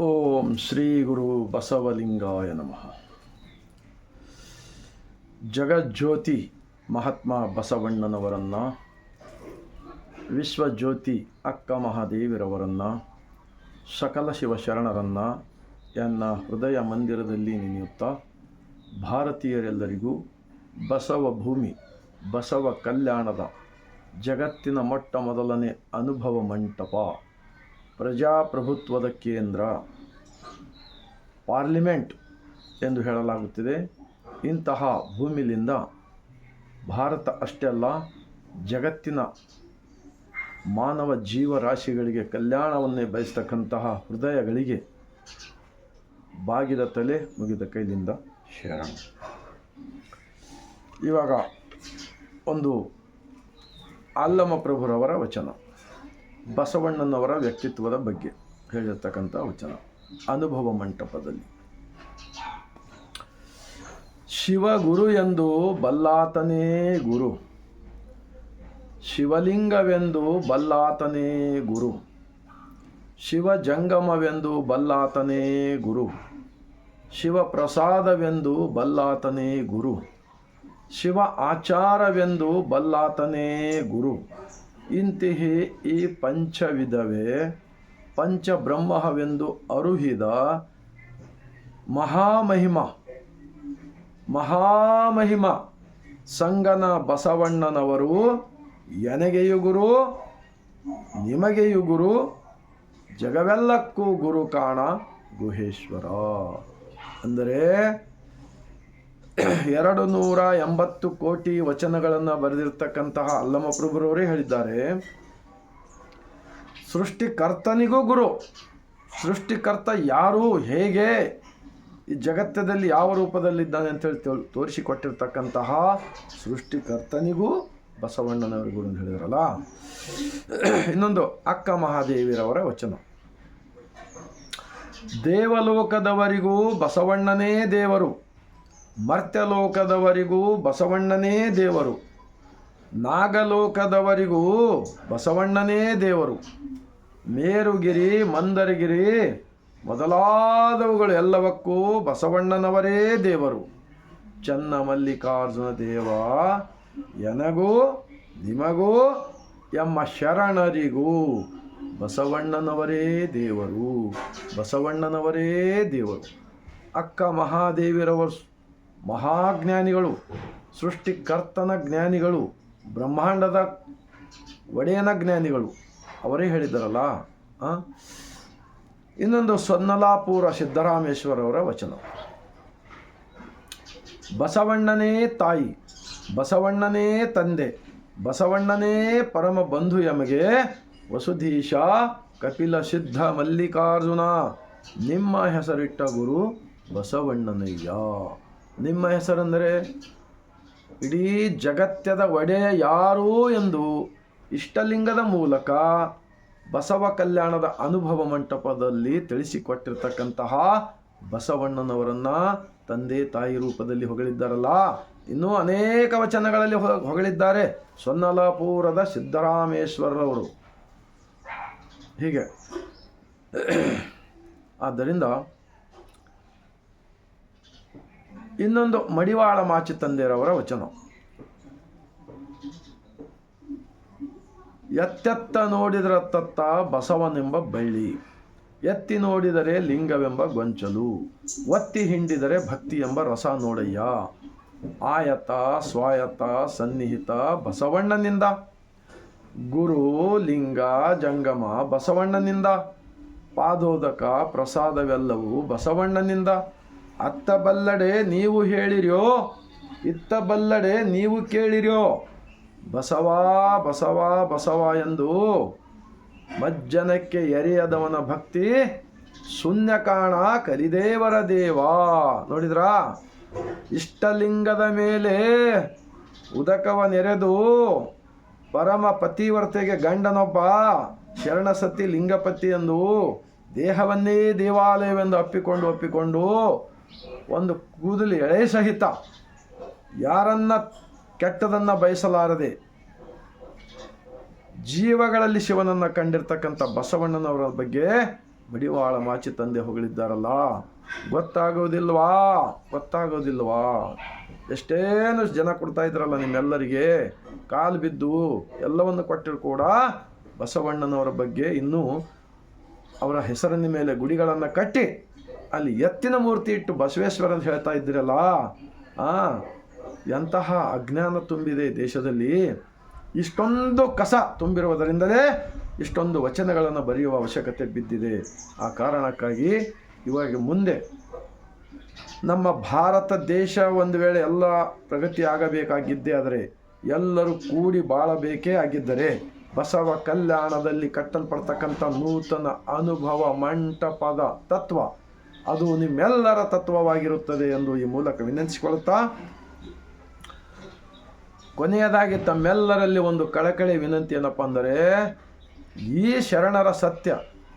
ಓಂ ಶ್ರೀ ಗುರು ಬಸವಲಿಂಗಾಯ ನಮಃ. ಜಗಜ್ಯೋತಿ ಮಹಾತ್ಮ ಬಸವಣ್ಣನವರನ್ನು, ವಿಶ್ವಜ್ಯೋತಿ ಅಕ್ಕ ಮಹಾದೇವಿರವರನ್ನು, ಸಕಲ ಶಿವಶರಣರನ್ನು ಎನ್ನ ಹೃದಯ ಮಂದಿರದಲ್ಲಿ ನೆನೆಯುತ್ತಾ ಭಾರತೀಯರೆಲ್ಲರಿಗೂ ಬಸವ ಭೂಮಿ, ಬಸವ ಕಲ್ಯಾಣದ ಜಗತ್ತಿನ ಮೊಟ್ಟ ಮೊದಲನೇ ಅನುಭವ ಮಂಟಪ. ಪ್ರಜಾಪ್ರಭುತ್ವದ ಕೇಂದ್ರ, ಪಾರ್ಲಿಮೆಂಟ್ ಎಂದು ಹೇಳಲಾಗುತ್ತಿದೆ. ಇಂತಹ ಭೂಮಿಲಿಂದ ಭಾರತ ಅಷ್ಟೇ ಅಲ್ಲ, ಜಗತ್ತಿನ ಮಾನವ ಜೀವರಾಶಿಗಳಿಗೆ ಕಲ್ಯಾಣವನ್ನೇ ಬಯಸ್ತಕ್ಕಂತಹ ಹೃದಯಗಳಿಗೆ ಬಾಗಿದ ತಲೆ ಮುಗಿದ ಕೈಲಿಂದ ಶರಣ. ಇವಾಗ ಒಂದು ಅಲ್ಲಮ ಪ್ರಭುರವರ ವಚನ. ಬಸವಣ್ಣನವರ ವ್ಯಕ್ತಿತ್ವದ ಬಗ್ಗೆ ಹೇಳಿರ್ತಕ್ಕಂಥ ವಚನ. ಅನುಭವ ಮಂಟಪದಲ್ಲಿ. ಶಿವಗುರು ಎಂದು ಬಲ್ಲಾತನೇ ಗುರು. ಶಿವಲಿಂಗವೆಂದು ಬಲ್ಲಾತನೇ ಗುರು. ಶಿವಜಂಗಮವೆಂದು ಬಲ್ಲಾತನೇ ಗುರು. ಶಿವಪ್ರಸಾದವೆಂದು ಬಲ್ಲಾತನೇ ಗುರು. ಶಿವ ಆಚಾರವೆಂದು ಬಲ್ಲಾತನೇ ಗುರು. ಇಂತಿಹಿ ಈ ಪಂಚವಿಧವೇ ಪಂಚಬ್ರಹ್ಮವೆಂದು ಅರುಹಿದ ಮಹಾಮಹಿಮ ಮಹಾಮಹಿಮ ಸಂಗನ ಬಸವಣ್ಣನವರು, ಎನಗೆಯು ಗುರು, ನಿಮಗೆಯು ಗುರು, ಜಗವೆಲ್ಲಕ್ಕೂ ಗುರು ಕಾಣ ಗುಹೇಶ್ವರ. ಅಂದರೆ ಎರಡು ನೂರ ಎಂಬತ್ತು ಕೋಟಿ ವಚನಗಳನ್ನು ಬರೆದಿರ್ತಕ್ಕಂತಹ ಅಲ್ಲಮ ಪ್ರಭುರವರೇ ಹೇಳಿದ್ದಾರೆ. ಸೃಷ್ಟಿಕರ್ತನಿಗೂ ಗುರು. ಸೃಷ್ಟಿಕರ್ತ ಯಾರು, ಹೇಗೆ, ಈ ಜಗತ್ತದಲ್ಲಿ ಯಾವ ರೂಪದಲ್ಲಿದ್ದಾನೆ ಅಂತೇಳಿ ತೋ ತೋರಿಸಿಕೊಟ್ಟಿರ್ತಕ್ಕಂತಹ ಸೃಷ್ಟಿಕರ್ತನಿಗೂ ಬಸವಣ್ಣನವರು ಗುರು ಅಂತ ಹೇಳಿದ್ರಲ್ಲ. ಇನ್ನೊಂದು, ಅಕ್ಕ ಮಹಾದೇವಿರವರ ವಚನ. ದೇವಲೋಕದವರಿಗೂ ಬಸವಣ್ಣನೇ ದೇವರು. ಮರ್ತ್ಯಲೋಕದವರಿಗೂ ಬಸವಣ್ಣನೇ ದೇವರು. ನಾಗಲೋಕದವರಿಗೂ ಬಸವಣ್ಣನೇ ದೇವರು. ಮೇರುಗಿರಿ, ಮಂದರಗಿರಿ ಮೊದಲಾದವುಗಳು ಎಲ್ಲವಕ್ಕೂ ಬಸವಣ್ಣನವರೇ ದೇವರು. ಚನ್ನ ಮಲ್ಲಿಕಾರ್ಜುನ ದೇವ, ಎನಗೂ ನಿಮಗೂ ಎಮ್ಮ ಶರಣರಿಗೂ ಬಸವಣ್ಣನವರೇ ದೇವರು. ಬಸವಣ್ಣನವರೇ ದೇವರು. ಅಕ್ಕ ಮಹಾದೇವಿರವರು ಮಹಾಜ್ಞಾನಿಗಳು, ಸೃಷ್ಟಿಕರ್ತನ ಜ್ಞಾನಿಗಳು, ಬ್ರಹ್ಮಾಂಡದ ಒಡೆಯನ ಜ್ಞಾನಿಗಳು. ಅವರೇ ಹೇಳಿದ್ದಾರಲ್ಲ? ಇನ್ನೊಂದು ಸೊನ್ನಲಾಪುರ ಸಿದ್ದರಾಮೇಶ್ವರವರ ವಚನ. ಬಸವಣ್ಣನೇ ತಾಯಿ, ಬಸವಣ್ಣನೇ ತಂದೆ, ಬಸವಣ್ಣನೇ ಪರಮ ಬಂಧು ಎಮಗೆ ವಸುಧೀಶ, ಕಪಿಲ ಸಿದ್ಧ ಮಲ್ಲಿಕಾರ್ಜುನ, ನಿಮ್ಮ ಹೆಸರಿಟ್ಟ ಗುರು ಬಸವಣ್ಣನಯ್ಯ. ನಿಮ್ಮ ಹೆಸರೆಂದರೆ ಇಡೀ ಜಗತ್ಯದ ಒಡೆ ಯಾರು ಎಂದು ಇಷ್ಟಲಿಂಗದ ಮೂಲಕ ಬಸವ ಕಲ್ಯಾಣದ ಅನುಭವ ಮಂಟಪದಲ್ಲಿ ತಿಳಿಸಿಕೊಟ್ಟಿರ್ತಕ್ಕಂತಹ ಬಸವಣ್ಣನವರನ್ನ ತಂದೆ ತಾಯಿ ರೂಪದಲ್ಲಿ ಹೊಗಳಿದ್ದಾರಲ್ಲ. ಇನ್ನೂ ಅನೇಕ ವಚನಗಳಲ್ಲಿ ಹೊಗಳಿದ್ದಾರೆ. ಸೊನ್ನಲಾಪುರದ ಸಿದ್ದರಾಮೇಶ್ವರರವರು. ಹೀಗೆ. ಆದ್ದರಿಂದ ಇನ್ನೊಂದು ಮಡಿವಾಳ ಮಾಚಿ ತಂದೆರವರ ವಚನ. ಎತ್ತೆತ್ತ ನೋಡಿದರ ತತ್ತ ಬಸವನೆಂಬ ಬಳ್ಳಿ. ಎತ್ತಿ ನೋಡಿದರೆ ಲಿಂಗವೆಂಬ ಗೊಂಚಲು. ಒತ್ತಿ ಹಿಂಡಿದರೆ ಭಕ್ತಿ ಎಂಬ ರಸ ನೋಡಯ್ಯ. ಆಯತ, ಸ್ವಾಯತ, ಸನ್ನಿಹಿತ ಬಸವಣ್ಣನಿಂದ. ಗುರು, ಲಿಂಗ, ಜಂಗಮ ಬಸವಣ್ಣನಿಂದ. ಪಾದೋದಕ ಪ್ರಸಾದವೆಲ್ಲವೂ ಬಸವಣ್ಣನಿಂದ. ಅತ್ತ ಬಲ್ಲಡೆ ನೀವು ಹೇಳಿರ್ಯೋ, ಇತ್ತ ಬಲ್ಲಡೆ ನೀವು ಕೇಳಿರ್ಯೋ. ಬಸವಾ, ಬಸವ ಬಸವ ಎಂದು ಮಜ್ಜನಕ್ಕೆ ಎರೆಯದವನ ಭಕ್ತಿ ಶೂನ್ಯ ಕಾಣ ಕರಿದೇವರ ದೇವ. ನೋಡಿದ್ರಾ? ಇಷ್ಟಲಿಂಗದ ಮೇಲೆ ಉದಕವ ನೆರೆದು ಪರಮ ಪತಿವರ್ತೆಗೆ ಗಂಡನೊಬ್ಬ ಶರಣಸತಿ ಲಿಂಗಪತಿ ಎಂದು ದೇಹವನ್ನೇ ದೇವಾಲಯವೆಂದು ಅಪ್ಪಿಕೊಂಡು ಒಪ್ಪಿಕೊಂಡು ಒಂದು ಕೂದಲು ಎಳೆ ಸಹಿತ ಯಾರನ್ನ ಕೆಟ್ಟದನ್ನು ಬಯಸಲಾರದೆ ಜೀವಗಳಲ್ಲಿ ಶಿವನನ್ನು ಕಂಡಿರ್ತಕ್ಕಂಥ ಬಸವಣ್ಣನವರ ಬಗ್ಗೆ ಮಡಿವಾಳ ಮಾಚಿ ತಂದೆ ಹೊಗಳಿದ್ದಾರಲ್ಲ, ಗೊತ್ತಾಗೋದಿಲ್ವಾ? ಗೊತ್ತಾಗೋದಿಲ್ವಾ? ಎಷ್ಟೇನು ಜನ ಕೊಡ್ತಾ ಇದ್ರಲ್ಲ ನಿಮ್ಮೆಲ್ಲರಿಗೆ. ಕಾಲು ಬಿದ್ದು ಎಲ್ಲವನ್ನು ಕೊಟ್ಟರು ಕೂಡ ಬಸವಣ್ಣನವರ ಬಗ್ಗೆ ಇನ್ನೂ ಅವರ ಹೆಸರಿನ ಮೇಲೆ ಗುಡಿಗಳನ್ನು ಕಟ್ಟಿ ಅಲ್ಲಿ ಎತ್ತಿನ ಮೂರ್ತಿ ಇಟ್ಟು ಬಸವೇಶ್ವರ ಅಂತ ಹೇಳ್ತಾ ಇದ್ದೀರಲ್ಲ, ಆ, ಎಂತಹ ಅಜ್ಞಾನ ತುಂಬಿದೆ ದೇಶದಲ್ಲಿ. ಇಷ್ಟೊಂದು ಕಸ ತುಂಬಿರುವುದರಿಂದಲೇ ಇಷ್ಟೊಂದು ವಚನಗಳನ್ನು ಬರೆಯುವ ಅವಶ್ಯಕತೆ ಬಿದ್ದಿದೆ. ಆ ಕಾರಣಕ್ಕಾಗಿ ಇವಾಗ ಮುಂದೆ ನಮ್ಮ ಭಾರತ ದೇಶ ಒಂದು ವೇಳೆ ಎಲ್ಲ ಪ್ರಗತಿ ಆಗಬೇಕಾಗಿದ್ದೇ ಆದರೆ, ಎಲ್ಲರೂ ಕೂಡಿ ಬಾಳಬೇಕೇ ಆಗಿದ್ದರೆ, ಬಸವ ಕಲ್ಯಾಣದಲ್ಲಿ ಕಟ್ಟಲ್ಪಡ್ತಕ್ಕಂಥ ನೂತನ ಅನುಭವ ಮಂಟಪದ ತತ್ವ ಅದು ನಿಮ್ಮೆಲ್ಲರ ತತ್ವವಾಗಿರುತ್ತದೆ ಎಂದು ಈ ಮೂಲಕ ವಿನಂತಿಸಿಕೊಳ್ಳುತ್ತಾ, ಕೊನೆಯದಾಗಿ ತಮ್ಮೆಲ್ಲರಲ್ಲಿ ಒಂದು ಕಳಕಳಿ ವಿನಂತಿ ಏನಪ್ಪ ಅಂದರೆ, ಈ ಶರಣರ ಸತ್ಯ.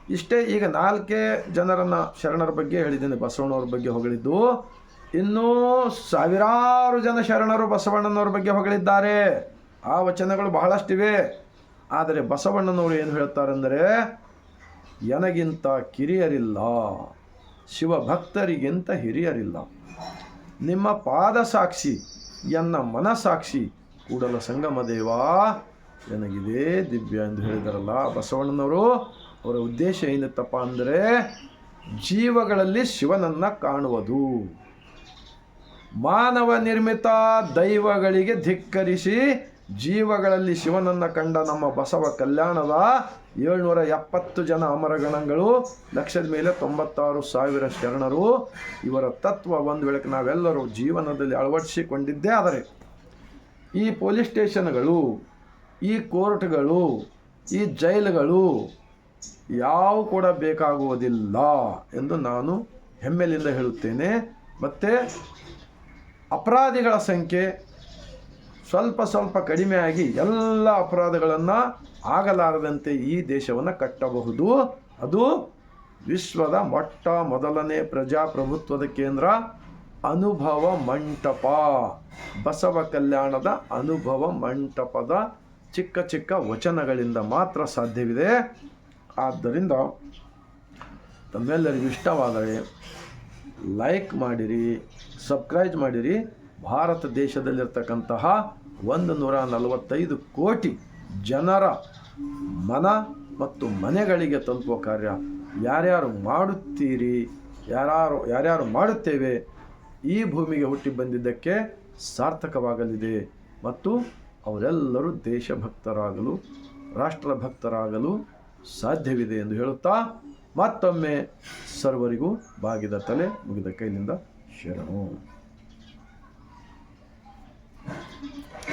ಇಷ್ಟೇ ಈಗ ನಾಲ್ಕೇ ಜನರನ್ನು ಶರಣರ ಬಗ್ಗೆ ಹೇಳಿದ್ದೇನೆ, ಬಸವಣ್ಣವ್ರ ಬಗ್ಗೆ ಹೊಗಳಿದ್ದು. ಇನ್ನೂ ಸಾವಿರಾರು ಜನ ಶರಣರು ಬಸವಣ್ಣನವ್ರ ಬಗ್ಗೆ ಹೊಗಳಿದ್ದಾರೆ. ಆ ವಚನಗಳು ಬಹಳಷ್ಟಿವೆ. ಆದರೆ ಬಸವಣ್ಣನವರು ಏನು ಹೇಳ್ತಾರೆಂದರೆ ನನಗಿಂತ ಕಿರಿಯರಿಲ್ಲ. ಶಿವಭಕ್ತರಿಗಿಂತ ಹಿರಿಯರಿಲ್ಲ. ನಿಮ್ಮ ಪಾದ ಸಾಕ್ಷಿ ಎನ್ನ ಮನಸಾಕ್ಷಿ ಕೂಡಲ ಸಂಗಮ ದೇವ ನನಗಿದೆ ದಿವ್ಯ ಎಂದು ಹೇಳಿದಾರಲ್ಲ ಬಸವಣ್ಣನವರು. ಅವರ ಉದ್ದೇಶ ಏನಿತ್ತಪ್ಪ ಅಂದರೆ ಜೀವಗಳಲ್ಲಿ ಶಿವನನ್ನು ಕಾಣುವುದು. ಮಾನವ ನಿರ್ಮಿತ ದೈವಗಳಿಗೆ ಧಿಕ್ಕರಿಸಿ ಜೀವಗಳಲ್ಲಿ ಶಿವನನ್ನು ಕಂಡ ನಮ್ಮ ಬಸವ ಕಲ್ಯಾಣದ ಏಳ್ನೂರ ಎಪ್ಪತ್ತು ಜನ ಅಮರಗಣಗಳು ಲಕ್ಷದ ಮೇಲೆ ತೊಂಬತ್ತಾರು ಸಾವಿರ ಶರಣರು. ಇವರ ತತ್ವ ಒಂದು ವೇಳೆ ನಾವೆಲ್ಲರೂ ಜೀವನದಲ್ಲಿ ಅಳವಡಿಸಿಕೊಂಡಿದ್ದೇ ಆದರೆ, ಈ ಪೊಲೀಸ್ ಸ್ಟೇಷನ್ಗಳು, ಈ ಕೋರ್ಟ್ಗಳು, ಈ ಜೈಲುಗಳು ಯಾವ ಕೂಡ ಬೇಕಾಗುವುದಿಲ್ಲ ಎಂದು ನಾನು ಹೆಮ್ಮೆಲಿಂದ ಹೇಳುತ್ತೇನೆ. ಮತ್ತು ಅಪರಾಧಿಗಳ ಸಂಖ್ಯೆ ಸ್ವಲ್ಪ ಸ್ವಲ್ಪ ಕಡಿಮೆಯಾಗಿ ಎಲ್ಲ ಅಪರಾಧಗಳನ್ನು ಆಗಲಾರದಂತೆ ಈ ದೇಶವನ್ನು ಕಟ್ಟಬಹುದು. ಅದು ವಿಶ್ವದ ಮೊಟ್ಟ ಮೊದಲನೇ ಪ್ರಜಾಪ್ರಭುತ್ವದ ಕೇಂದ್ರ, ಅನುಭವ ಮಂಟಪ. ಬಸವ ಕಲ್ಯಾಣದ ಅನುಭವ ಮಂಟಪದ ಚಿಕ್ಕ ಚಿಕ್ಕ ವಚನಗಳಿಂದ ಮಾತ್ರ ಸಾಧ್ಯವಿದೆ. ಆದ್ದರಿಂದ ತಮ್ಮೆಲ್ಲರಿಗೂ ಇಷ್ಟವಾದರೆ ಲೈಕ್ ಮಾಡಿರಿ, ಸಬ್ಸ್ಕ್ರೈಬ್ ಮಾಡಿರಿ. ಭಾರತ ದೇಶದಲ್ಲಿರ್ತಕ್ಕಂತಹ ಒಂದು ನೂರ ನಲವತ್ತೈದು ಕೋಟಿ ಜನರ ಮನ ಮತ್ತು ಮನೆಗಳಿಗೆ ತಲುಪುವ ಕಾರ್ಯ. ಯಾರ್ಯಾರು ಮಾಡುತ್ತೀರಿ ಯಾರು ಯಾರ್ಯಾರು ಮಾಡುತ್ತೇವೆ, ಈ ಭೂಮಿಗೆ ಹುಟ್ಟಿ ಬಂದಿದ್ದಕ್ಕೆ ಸಾರ್ಥಕವಾಗಲಿದೆ. ಮತ್ತು ಅವರೆಲ್ಲರೂ ದೇಶಭಕ್ತರಾಗಲು, ರಾಷ್ಟ್ರಭಕ್ತರಾಗಲು ಸಾಧ್ಯವಿದೆ ಎಂದು ಹೇಳುತ್ತಾ ಮತ್ತೊಮ್ಮೆ ಸರ್ವರಿಗೂ ಬಾಗಿದ ತಲೆ ಮುಗಿದ ಕೈನಿಂದ ಶರಣು.